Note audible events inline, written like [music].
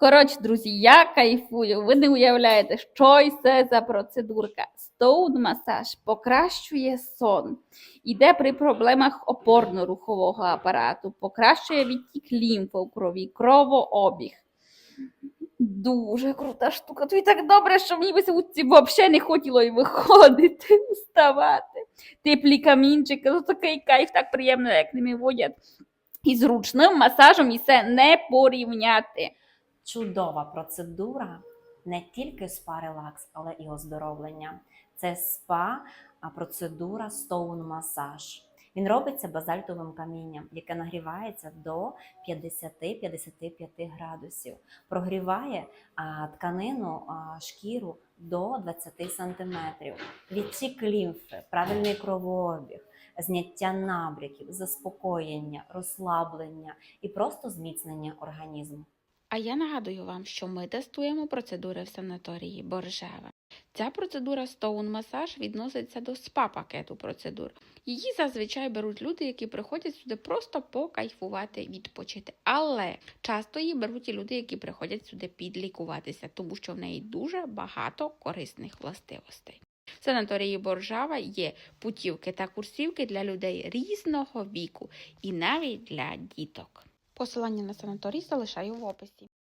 Коротше, друзі, я кайфую. Ви не уявляєте, що це за процедурка. Стоун масаж покращує сон, іде при проблемах опорно-рухового апарату, покращує відтік лімфи у крові, кровообіг. Дуже крута штука. Тобі так добре, що мені взагалі не хотіло і виходити, [laughs] вставати. Теплі камінчики, ну такий кайф, так приємно, як ними водять. І зручним масажем і це не порівняти. Чудова процедура не тільки спа-релакс, але і оздоровлення. Це спа процедура Stone масаж. Він робиться базальтовим камінням, яке нагрівається до 50-55 градусів. Прогріває а, тканину, а, шкіру до 20 см. Відтік лімфи, правильний кровообіг, зняття набряків, заспокоєння, розслаблення і просто зміцнення організму. А я нагадую вам, що ми тестуємо процедури в санаторії Боржева. Ця процедура Stone Massage відноситься до спа-пакету процедур. Її зазвичай беруть люди, які приходять сюди просто покайфувати, відпочити. Але часто її беруть і люди, які приходять сюди підлікуватися, тому що в неї дуже багато корисних властивостей. В санаторії Боржава є путівки та курсівки для людей різного віку і навіть для діток. Посилання на санаторій залишаю в описі.